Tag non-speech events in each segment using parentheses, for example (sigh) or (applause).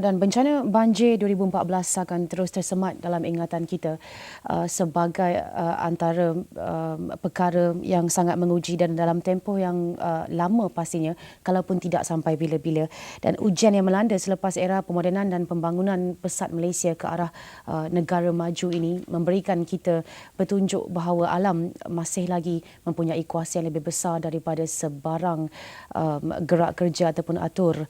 dan bencana banjir 2014 akan terus tersemat dalam ingatan kita uh, sebagai uh, antara uh, perkara yang sangat menguji dan dalam tempoh yang uh, lama pastinya kalaupun tidak sampai bila-bila. Dan ujian yang melanda selepas era pemodenan dan pembangunan pesat Malaysia ke arah negara maju ini memberikan kita petunjuk bahawa alam masih lagi mempunyai kuasa yang lebih besar daripada sebarang um, gerak kerja ataupun atur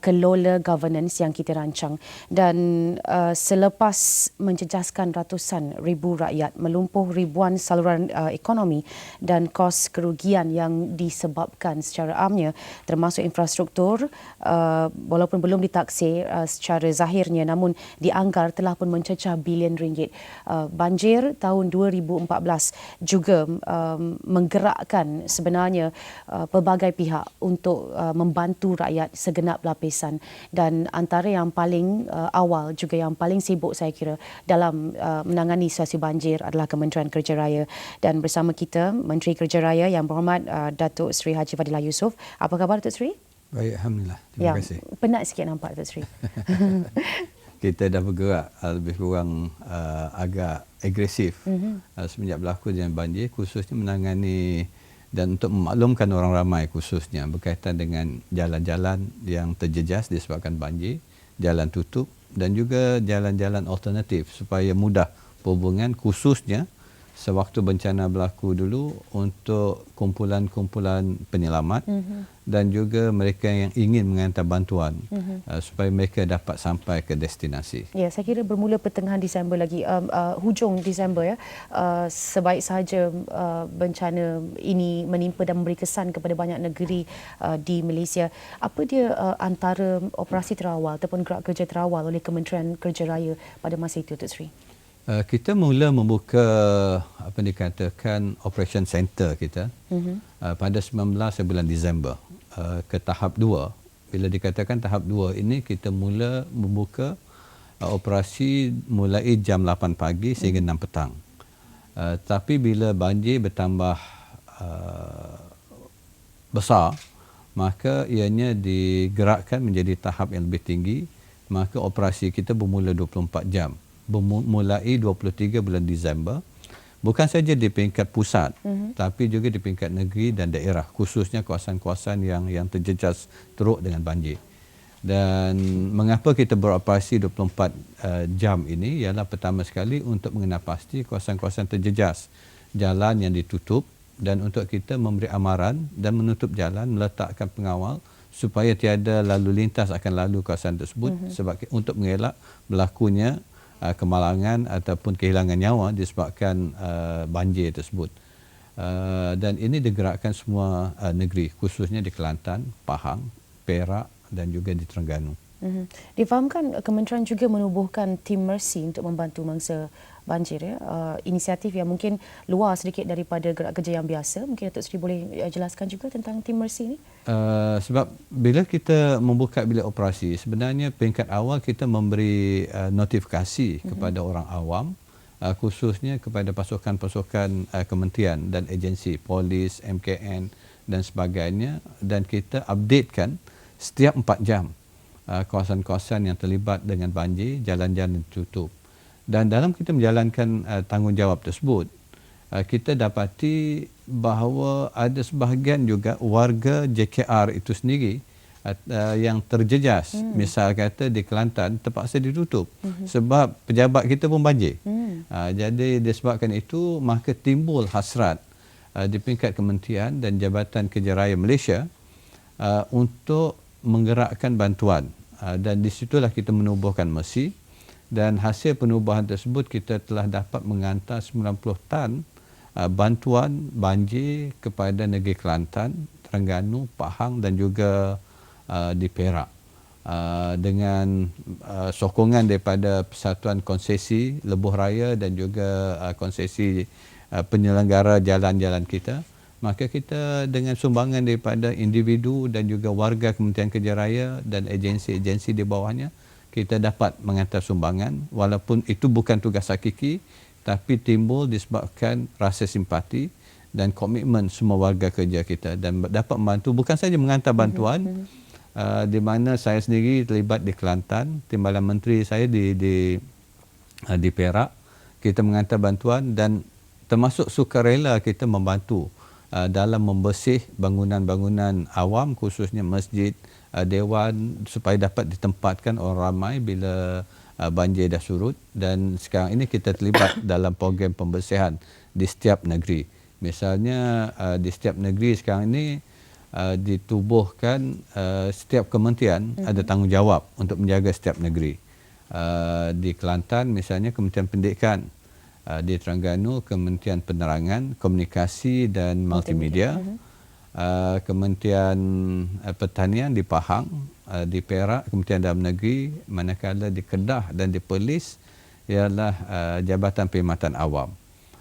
kelola governance yang kita rancang. Dan uh, selepas menjejaskan ratusan ribu rakyat melumpuh ribuan saluran uh, ekonomi dan kos kerugian yang disebabkan secara amnya termasuk infrastruktur uh, walaupun belum ditaksir uh, secara zahirnya namun dianggar telah pun mencecah bilion ringgit. Uh, banjir tahun 2014 juga um, menggerakkan sebenarnya uh, pelbagai pihak untuk uh, membantu rakyat segenap lapisan. Dan antara yang paling uh, awal juga yang paling sibuk saya kira dalam uh, menangani situasi banjir adalah Kementerian Kerja Raya dan bersama kita Menteri Kerja Raya yang berhormat uh, Datuk Seri Haji Fadilah Yusof. Apa khabar Datuk Seri? Baik, Alhamdulillah. Terima ya, kasih. Penat sikit nampak Datuk Seri. (laughs) kita dah bergerak uh, lebih kurang uh, agak agresif mm-hmm. uh, semenjak berlaku dengan banjir khususnya menangani dan untuk memaklumkan orang ramai khususnya berkaitan dengan jalan-jalan yang terjejas disebabkan banjir, jalan tutup dan juga jalan-jalan alternatif supaya mudah perhubungan khususnya sewaktu bencana berlaku dulu untuk kumpulan-kumpulan penyelamat mm-hmm. Dan juga mereka yang ingin mengantar bantuan mm-hmm. uh, supaya mereka dapat sampai ke destinasi. Ya, saya kira bermula pertengahan Disember lagi um, uh, hujung Disember ya. Uh, sebaik sahaja uh, bencana ini menimpa dan memberi kesan kepada banyak negeri uh, di Malaysia. Apa dia uh, antara operasi terawal ataupun gerak kerja terawal oleh Kementerian Kerja Raya pada masa itu Tuk Sri? Uh, kita mula membuka apa dikatakan operation center kita uh-huh. uh, pada 19 bulan Disember uh, ke tahap 2 bila dikatakan tahap 2 ini kita mula membuka uh, operasi mulai jam 8 pagi sehingga uh-huh. 6 petang uh, tapi bila banjir bertambah uh, besar maka ianya digerakkan menjadi tahap yang lebih tinggi maka operasi kita bermula 24 jam mulai 23 bulan Disember bukan saja di peringkat pusat mm-hmm. tapi juga di peringkat negeri dan daerah khususnya kawasan-kawasan yang yang terjejas teruk dengan banjir. Dan mengapa kita beroperasi 24 uh, jam ini ialah pertama sekali untuk mengenal pasti kawasan-kawasan terjejas, jalan yang ditutup dan untuk kita memberi amaran dan menutup jalan meletakkan pengawal supaya tiada lalu lintas akan lalu kawasan tersebut mm-hmm. sebab untuk mengelak berlakunya uh, kemalangan ataupun kehilangan nyawa disebabkan uh, banjir tersebut. Uh, dan ini digerakkan semua uh, negeri khususnya di Kelantan, Pahang, Perak dan juga di Terengganu. Mm-hmm. Difahamkan kementerian juga menubuhkan tim Mercy untuk membantu mangsa banjir ya. Uh, inisiatif yang mungkin luar sedikit daripada gerak kerja yang biasa. Mungkin Datuk Seri boleh uh, jelaskan juga tentang tim Mercy ini? Uh, sebab bila kita membuka bilik operasi, sebenarnya peringkat awal kita memberi uh, notifikasi mm-hmm. kepada orang awam uh, khususnya kepada pasukan-pasukan uh, kementerian dan agensi, polis, MKN dan sebagainya dan kita updatekan setiap 4 jam uh, kawasan-kawasan yang terlibat dengan banjir, jalan-jalan ditutup dan dalam kita menjalankan uh, tanggungjawab tersebut uh, kita dapati bahawa ada sebahagian juga warga JKR itu sendiri uh, uh, yang terjejas hmm. misal kata di Kelantan terpaksa ditutup hmm. sebab pejabat kita pun banjir hmm. uh, jadi disebabkan itu maka timbul hasrat uh, di peringkat kementerian dan Jabatan Kerja Raya Malaysia uh, untuk menggerakkan bantuan uh, dan di situlah kita menubuhkan Mercy dan hasil penubuhan tersebut kita telah dapat mengantar 90 tan uh, bantuan banjir kepada negeri Kelantan, Terengganu, Pahang dan juga uh, di Perak. Uh, dengan uh, sokongan daripada Persatuan Konsesi Lebuh Raya dan juga uh, konsesi uh, penyelenggara jalan-jalan kita maka kita dengan sumbangan daripada individu dan juga warga Kementerian Kerja Raya dan agensi-agensi di bawahnya kita dapat mengantar sumbangan walaupun itu bukan tugas hakiki tapi timbul disebabkan rasa simpati dan komitmen semua warga kerja kita dan dapat membantu bukan saja mengantar bantuan mm-hmm. uh, di mana saya sendiri terlibat di Kelantan, timbalan menteri saya di di uh, di Perak. Kita mengantar bantuan dan termasuk sukarela kita membantu uh, dalam membersih bangunan-bangunan awam khususnya masjid, uh, dewan supaya dapat ditempatkan orang ramai bila uh, banjir dah surut dan sekarang ini kita terlibat (coughs) dalam program pembersihan di setiap negeri. Misalnya uh, di setiap negeri sekarang ini uh, ditubuhkan uh, setiap kementerian mm-hmm. ada tanggungjawab untuk menjaga setiap negeri. Uh, di Kelantan misalnya Kementerian Pendidikan, uh, di Terengganu Kementerian Penerangan, Komunikasi dan Multimedia, mm-hmm. Uh, Kementerian uh, Pertanian di Pahang, uh, di Perak Kementerian Dalam Negeri, manakala di Kedah dan di Perlis ialah uh, Jabatan Perkhidmatan Awam.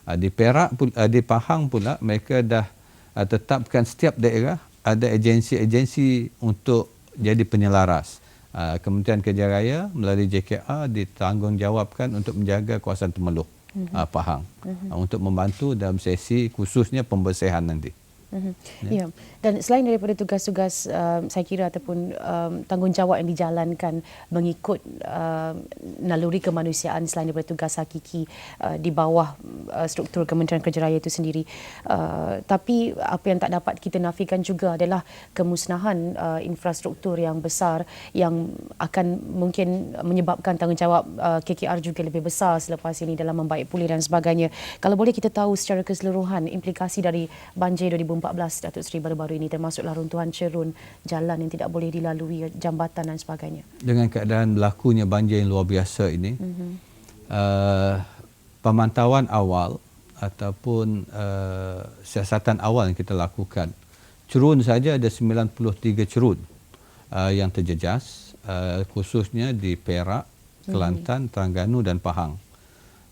Uh, di Perak uh, di Pahang pula mereka dah uh, tetapkan setiap daerah ada agensi-agensi untuk jadi penyelaras. Uh, Kementerian Kerja Raya melalui JKR ditanggungjawabkan untuk menjaga kawasan Temeloh mm-hmm. uh, Pahang uh, untuk membantu dalam sesi khususnya pembersihan nanti. Mm-hmm. Ya. Yeah. Dan selain daripada tugas-tugas um, saya kira ataupun um, tanggungjawab yang dijalankan mengikut um, naluri kemanusiaan selain daripada tugas hakiki uh, di bawah uh, struktur Kementerian Kerja Raya itu sendiri. Uh, tapi apa yang tak dapat kita nafikan juga adalah kemusnahan uh, infrastruktur yang besar yang akan mungkin menyebabkan tanggungjawab uh, KKR juga lebih besar selepas ini dalam membaik pulih dan sebagainya. Kalau boleh kita tahu secara keseluruhan implikasi dari banjir 2014 Datuk Seri baru-baru ini termasuklah runtuhan cerun jalan yang tidak boleh dilalui jambatan dan sebagainya. Dengan keadaan berlakunya banjir yang luar biasa ini, mm-hmm. uh, pemantauan awal ataupun uh, siasatan awal yang kita lakukan, cerun saja ada 93 cerun uh, yang terjejas, uh, khususnya di Perak, Kelantan, mm-hmm. Terengganu dan Pahang.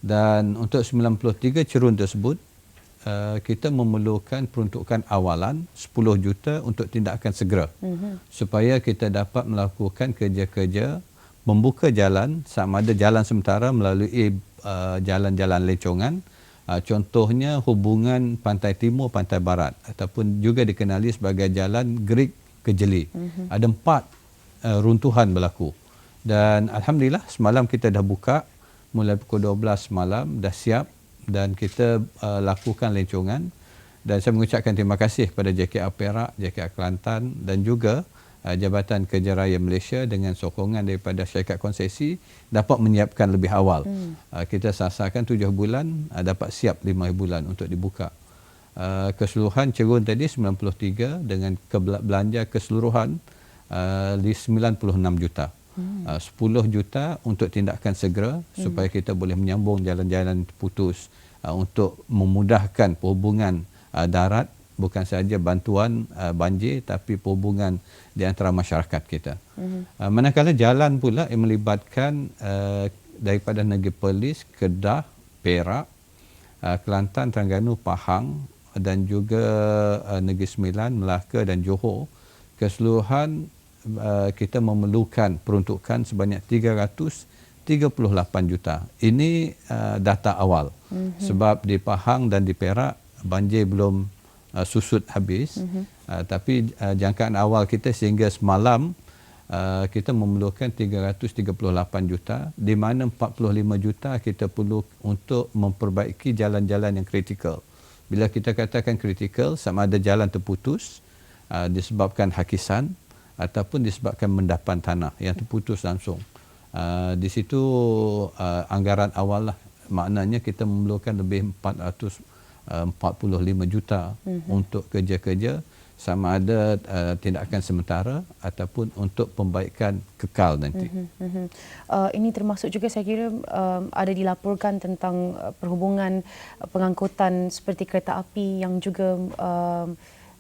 Dan untuk 93 cerun tersebut, Uh, kita memerlukan peruntukan awalan 10 juta untuk tindakan segera. Mm-hmm. supaya kita dapat melakukan kerja-kerja membuka jalan sama ada jalan sementara melalui uh, jalan-jalan lecongan. Uh, contohnya hubungan pantai timur pantai barat ataupun juga dikenali sebagai jalan Greek ke Jeli mm-hmm. ada empat uh, runtuhan berlaku. Dan alhamdulillah semalam kita dah buka mulai pukul 12 malam dah siap dan kita uh, lakukan lencongan dan saya mengucapkan terima kasih kepada JKR Perak, JKR Kelantan dan juga uh, Jabatan Kerja Raya Malaysia dengan sokongan daripada syarikat konsesi dapat menyiapkan lebih awal. Hmm. Uh, kita sasarkan tujuh bulan uh, dapat siap lima bulan untuk dibuka. Uh, keseluruhan cerun tadi 93 dengan belanja keseluruhan uh, 96 juta hmm. uh, 10 juta untuk tindakan segera hmm. supaya kita boleh menyambung jalan-jalan terputus uh, untuk memudahkan perhubungan uh, darat bukan sahaja bantuan uh, banjir tapi perhubungan di antara masyarakat kita. Hmm. Uh, manakala jalan pula yang melibatkan uh, daripada negeri Perlis, Kedah, Perak, uh, Kelantan, Terengganu, Pahang dan juga uh, negeri Sembilan, Melaka dan Johor keseluruhan Uh, kita memerlukan peruntukan sebanyak 338 juta. Ini uh, data awal. Mm-hmm. Sebab di Pahang dan di Perak banjir belum uh, susut habis. Mm-hmm. Uh, tapi uh, jangkaan awal kita sehingga semalam uh, kita memerlukan 338 juta di mana 45 juta kita perlu untuk memperbaiki jalan-jalan yang kritikal. Bila kita katakan kritikal sama ada jalan terputus uh, disebabkan hakisan ataupun disebabkan mendapan tanah yang terputus langsung. Uh, di situ uh, anggaran awal lah maknanya kita memerlukan lebih 445 uh, juta mm-hmm. untuk kerja-kerja sama ada uh, tindakan sementara ataupun untuk pembaikan kekal nanti. Mm-hmm. Uh, ini termasuk juga saya kira um, ada dilaporkan tentang uh, perhubungan uh, pengangkutan seperti kereta api yang juga uh,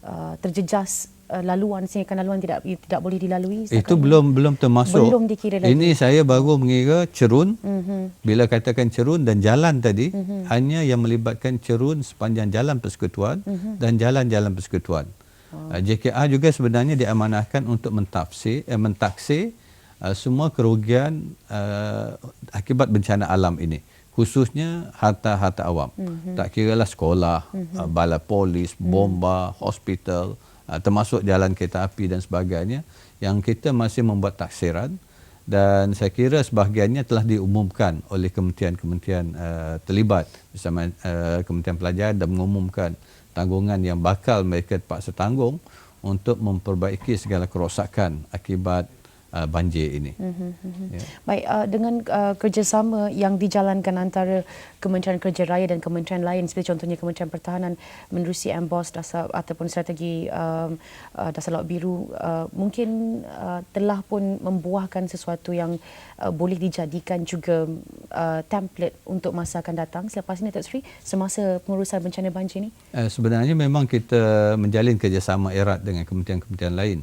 uh, terjejas Uh, laluan sehingga laluan tidak tidak boleh dilalui itu belum belum termasuk belum dikira lagi ini saya baru mengira cerun uh-huh. bila katakan cerun dan jalan tadi uh-huh. hanya yang melibatkan cerun sepanjang jalan persekutuan uh-huh. dan jalan-jalan persekutuan oh. uh, JKR juga sebenarnya diamanahkan untuk mentafsir eh, mentaksir uh, semua kerugian uh, akibat bencana alam ini khususnya harta-harta awam uh-huh. tak kiralah sekolah uh-huh. uh, balai polis bomba uh-huh. hospital termasuk jalan kereta api dan sebagainya yang kita masih membuat taksiran dan saya kira sebahagiannya telah diumumkan oleh kementerian-kementerian uh, terlibat bersama uh, Kementerian Pelajaran dan mengumumkan tanggungan yang bakal mereka terpaksa tanggung untuk memperbaiki segala kerosakan akibat uh, banjir ini. Mm-hmm. Ya. Baik, uh, dengan uh, kerjasama yang dijalankan antara Kementerian Kerja Raya dan kementerian lain seperti contohnya Kementerian Pertahanan menerusi MBOS dasar ataupun strategi um, uh, dasar laut biru uh, mungkin uh, telah pun membuahkan sesuatu yang uh, boleh dijadikan juga uh, template untuk masa akan datang selepas ini Datuk Seri semasa pengurusan bencana banjir ini? Uh, sebenarnya memang kita menjalin kerjasama erat dengan kementerian-kementerian lain.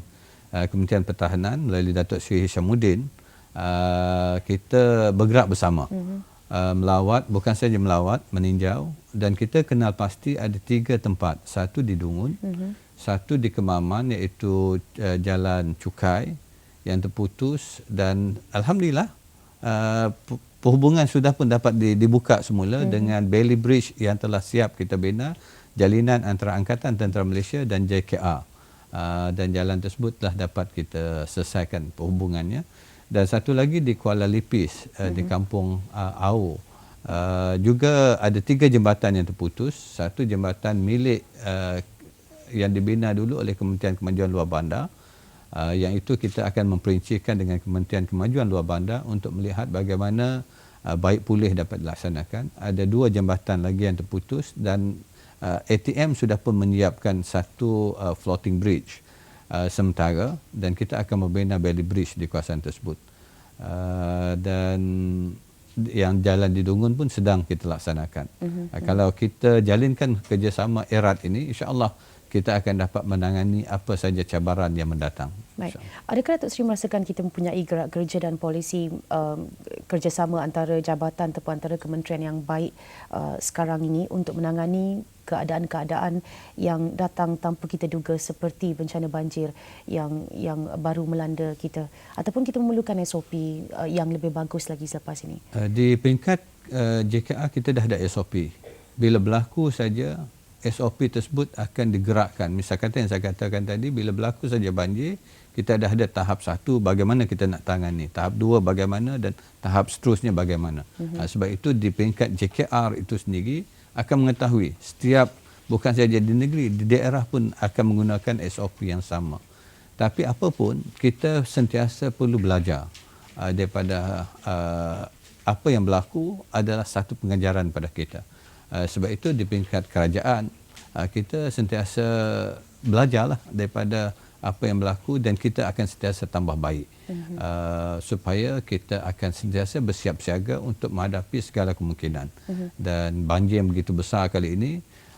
Uh, Kementerian Pertahanan melalui Datuk Seri Hishamuddin uh, kita bergerak bersama mm-hmm. uh, melawat bukan saja melawat meninjau dan kita kenal pasti ada tiga tempat satu di Dungun mm-hmm. satu di Kemaman iaitu uh, Jalan Cukai yang terputus dan alhamdulillah uh, perhubungan sudah pun dapat dibuka semula mm-hmm. dengan Bailey Bridge yang telah siap kita bina jalinan antara Angkatan Tentera Malaysia dan JKR uh, dan jalan tersebut telah dapat kita selesaikan perhubungannya. Dan satu lagi di Kuala Lipis uh, mm-hmm. di kampung uh, Au uh, juga ada tiga jambatan yang terputus. Satu jambatan milik uh, yang dibina dulu oleh Kementerian Kemajuan Luar Bandar. Uh, yang itu kita akan memperincikan dengan Kementerian Kemajuan Luar Bandar untuk melihat bagaimana uh, baik pulih dapat dilaksanakan. Ada dua jambatan lagi yang terputus dan uh, ATM sudah pun menyiapkan satu uh, floating bridge uh, sementara dan kita akan membina belly bridge di kawasan tersebut. Uh, dan yang jalan di Dungun pun sedang kita laksanakan. Uh-huh. Uh, kalau kita jalinkan kerjasama erat ini, insya-Allah kita akan dapat menangani apa saja cabaran yang mendatang. Baik. Adakah Datuk Seri merasakan kita mempunyai gerak kerja dan polisi um, kerjasama antara jabatan ataupun antara kementerian yang baik uh, sekarang ini untuk menangani keadaan-keadaan yang datang tanpa kita duga seperti bencana banjir yang yang baru melanda kita ataupun kita memerlukan SOP uh, yang lebih bagus lagi selepas ini. Uh, di peringkat uh, JKA kita dah ada SOP. Bila berlaku saja SOP tersebut akan digerakkan. Misal kata yang saya katakan tadi bila berlaku saja banjir kita dah ada tahap satu bagaimana kita nak tangani tahap dua bagaimana dan tahap seterusnya bagaimana mm-hmm. sebab itu di peringkat JKR itu sendiri akan mengetahui setiap bukan saja di negeri di daerah pun akan menggunakan SOP yang sama. Tapi apapun kita sentiasa perlu belajar uh, daripada uh, apa yang berlaku adalah satu pengajaran pada kita. Uh, sebab itu di peringkat kerajaan uh, kita sentiasa belajarlah daripada apa yang berlaku dan kita akan sentiasa tambah baik uh-huh. uh, supaya kita akan sentiasa bersiap siaga untuk menghadapi segala kemungkinan uh-huh. dan banjir yang begitu besar kali ini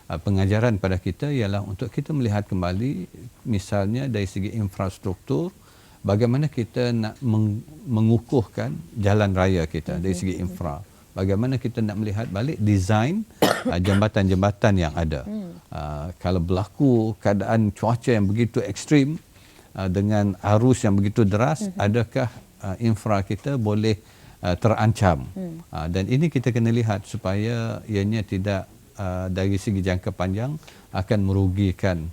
uh, pengajaran pada kita ialah untuk kita melihat kembali misalnya dari segi infrastruktur bagaimana kita nak meng- mengukuhkan jalan raya kita uh-huh. dari segi infra bagaimana kita nak melihat balik desain uh, jambatan-jambatan yang ada. Hmm. Uh, kalau berlaku keadaan cuaca yang begitu ekstrim uh, dengan arus yang begitu deras, hmm. adakah uh, infra kita boleh uh, terancam? Hmm. Uh, dan ini kita kena lihat supaya ianya tidak uh, dari segi jangka panjang akan merugikan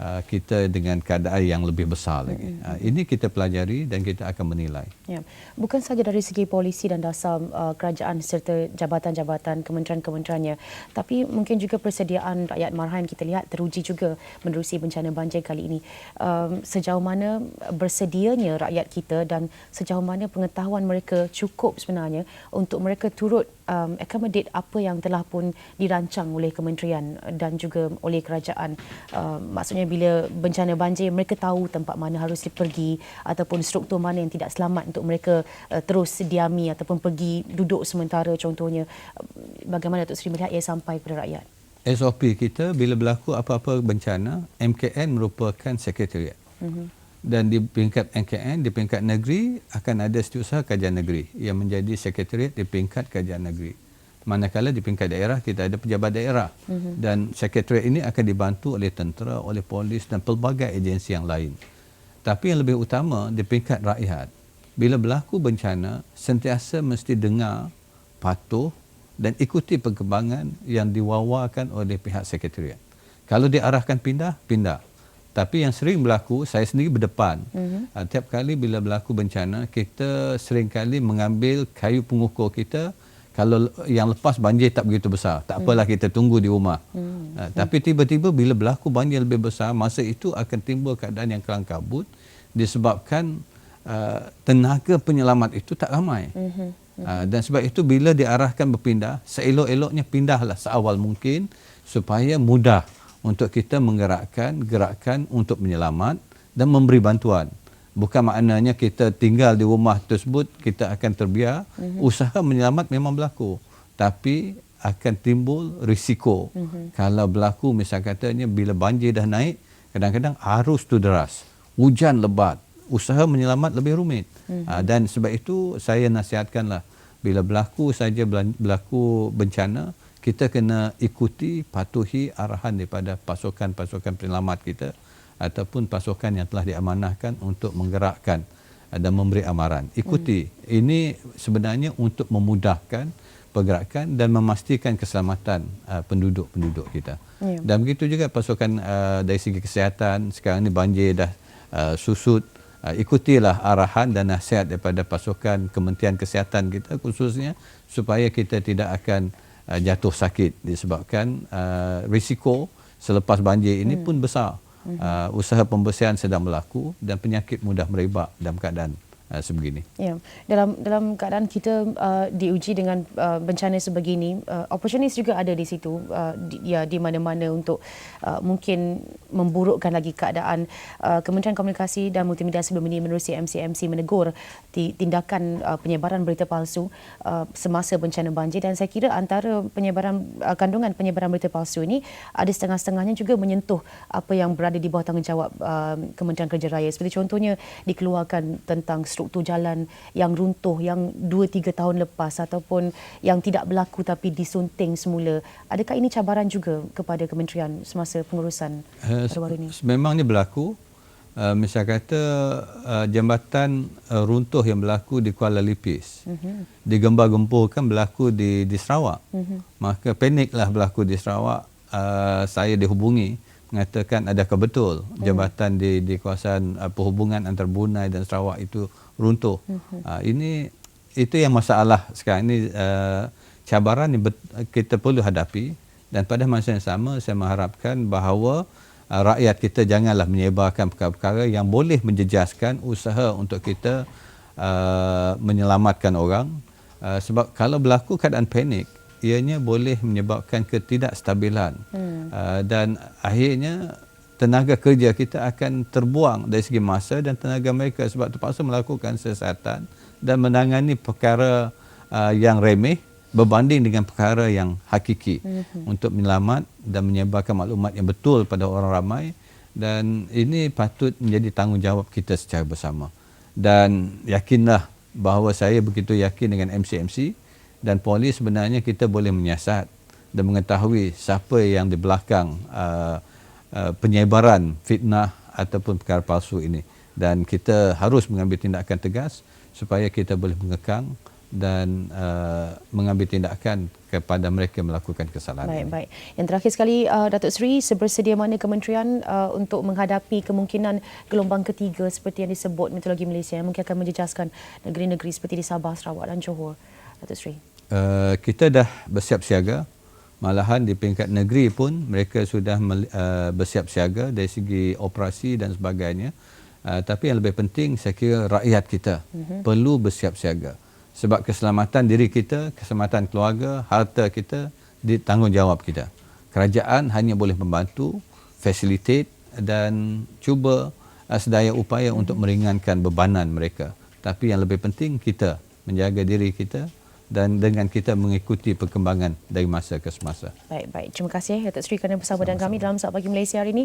uh, kita dengan keadaan yang lebih besar lagi. Uh, ini kita pelajari dan kita akan menilai. Ya. Bukan saja dari segi polisi dan dasar uh, kerajaan serta jabatan-jabatan kementerian-kementeriannya, tapi mungkin juga persediaan rakyat Marhain kita lihat teruji juga menerusi bencana banjir kali ini. Um, sejauh mana bersedianya rakyat kita dan sejauh mana pengetahuan mereka cukup sebenarnya untuk mereka turut um, accommodate apa yang telah pun dirancang oleh kementerian dan juga oleh kerajaan. Um, maksudnya bila bencana banjir mereka tahu tempat mana harus dipergi ataupun struktur mana yang tidak selamat untuk mereka uh, terus diami ataupun pergi duduk sementara contohnya bagaimana Datuk Seri melihat ia sampai kepada rakyat SOP kita bila berlaku apa-apa bencana MKN merupakan sekretariat mm-hmm. Dan di peringkat MKN di peringkat negeri akan ada setiausaha kajian negeri yang menjadi sekretariat di peringkat kajian negeri manakala di peringkat daerah kita ada pejabat daerah mm-hmm. dan sekretariat ini akan dibantu oleh tentera, oleh polis dan pelbagai agensi yang lain. Tapi yang lebih utama di peringkat rakyat, bila berlaku bencana, sentiasa mesti dengar, patuh dan ikuti perkembangan yang diwawakan oleh pihak sekretariat. Kalau diarahkan pindah, pindah. Tapi yang sering berlaku, saya sendiri berdepan. Mm-hmm. Uh, tiap kali bila berlaku bencana, kita sering kali mengambil kayu pengukur kita. Kalau yang lepas banjir tak begitu besar, tak apalah kita tunggu di rumah. Mm-hmm. Uh, tapi tiba-tiba bila berlaku banjir lebih besar, masa itu akan timbul keadaan yang kelang kabut disebabkan uh, tenaga penyelamat itu tak ramai. Mm-hmm. Uh, dan sebab itu bila diarahkan berpindah, seelok-eloknya pindahlah seawal mungkin supaya mudah untuk kita menggerakkan gerakan untuk menyelamat dan memberi bantuan. Bukan maknanya kita tinggal di rumah tersebut kita akan terbiar. Mm-hmm. Usaha menyelamat memang berlaku. Tapi akan timbul risiko. Mm-hmm. Kalau berlaku misal katanya bila banjir dah naik, kadang-kadang arus tu deras. Hujan lebat. Usaha menyelamat lebih rumit. Mm-hmm. Uh, dan sebab itu saya nasihatkanlah bila berlaku saja berlaku bencana, kita kena ikuti patuhi arahan daripada pasukan-pasukan penyelamat kita ataupun pasukan yang telah diamanahkan untuk menggerakkan dan memberi amaran. Ikuti. Hmm. Ini sebenarnya untuk memudahkan pergerakan dan memastikan keselamatan uh, penduduk-penduduk kita. Ya. Dan begitu juga pasukan uh, dari segi kesihatan sekarang ini banjir dah uh, susut uh, ikutilah arahan dan nasihat daripada pasukan Kementerian Kesihatan kita khususnya supaya kita tidak akan uh, jatuh sakit disebabkan uh, risiko selepas banjir ini hmm. pun besar. Hmm. Uh, usaha pembersihan sedang berlaku dan penyakit mudah merebak dalam keadaan uh, sebegini. Ya, dalam dalam keadaan kita uh, diuji dengan uh, bencana sebegini, uh, opportunity juga ada di situ, uh, di, ya di mana-mana untuk uh, mungkin memburukkan lagi keadaan. Uh, Kementerian Komunikasi dan Multimedia sebelum ini menerusi MCMC menegur tindakan uh, penyebaran berita palsu uh, semasa bencana banjir dan saya kira antara penyebaran uh, kandungan penyebaran berita palsu ini ada setengah-setengahnya juga menyentuh apa yang berada di bawah tanggungjawab uh, Kementerian Kerja Raya. Seperti contohnya dikeluarkan tentang struktur jalan yang runtuh yang 2-3 tahun lepas ataupun yang tidak berlaku tapi disunting semula. Adakah ini cabaran juga kepada kementerian semasa pengurusan uh, baru ini? Memangnya berlaku. Uh, misal kata uh, jambatan uh, runtuh yang berlaku di Kuala Lipis. Uh-huh. Digembar-gemburkan berlaku di di Sarawak. Uh-huh. Maka paniklah berlaku di Sarawak. Uh, saya dihubungi mengatakan adakah betul jambatan uh-huh. di di kawasan uh, perhubungan antara Brunei dan Sarawak itu runtuh. Uh-huh. Uh, ini itu yang masalah sekarang ini uh, cabaran yang kita perlu hadapi dan pada masa yang sama saya mengharapkan bahawa uh, rakyat kita janganlah menyebarkan perkara-perkara yang boleh menjejaskan usaha untuk kita uh, menyelamatkan orang uh, sebab kalau berlaku keadaan panik ianya boleh menyebabkan ketidakstabilan hmm. uh, dan akhirnya tenaga kerja kita akan terbuang dari segi masa dan tenaga mereka sebab terpaksa melakukan siasatan dan menangani perkara uh, yang remeh berbanding dengan perkara yang hakiki mm-hmm. untuk menyelamat dan menyebarkan maklumat yang betul pada orang ramai dan ini patut menjadi tanggungjawab kita secara bersama dan yakinlah bahawa saya begitu yakin dengan MCMC dan polis sebenarnya kita boleh menyiasat dan mengetahui siapa yang di belakang uh, Uh, penyebaran fitnah ataupun perkara palsu ini dan kita harus mengambil tindakan tegas supaya kita boleh mengekang dan uh, mengambil tindakan kepada mereka melakukan kesalahan. Baik, baik. Yang terakhir sekali, uh, Datuk Seri, sebersedia mana kementerian uh, untuk menghadapi kemungkinan gelombang ketiga seperti yang disebut Meteorologi Malaysia yang mungkin akan menjejaskan negeri-negeri seperti di Sabah, Sarawak dan Johor, Datuk Seri? Uh, kita dah bersiap siaga malahan di peringkat negeri pun mereka sudah uh, bersiap siaga dari segi operasi dan sebagainya uh, tapi yang lebih penting saya kira rakyat kita uh-huh. perlu bersiap siaga sebab keselamatan diri kita keselamatan keluarga harta kita di tanggungjawab kita kerajaan hanya boleh membantu facilitate dan cuba uh, sedaya upaya uh-huh. untuk meringankan bebanan mereka tapi yang lebih penting kita menjaga diri kita dan dengan kita mengikuti perkembangan dari masa ke semasa. Baik, baik. Terima kasih Datuk Seri kerana bersama dengan kami dalam Saat Pagi Malaysia hari ini.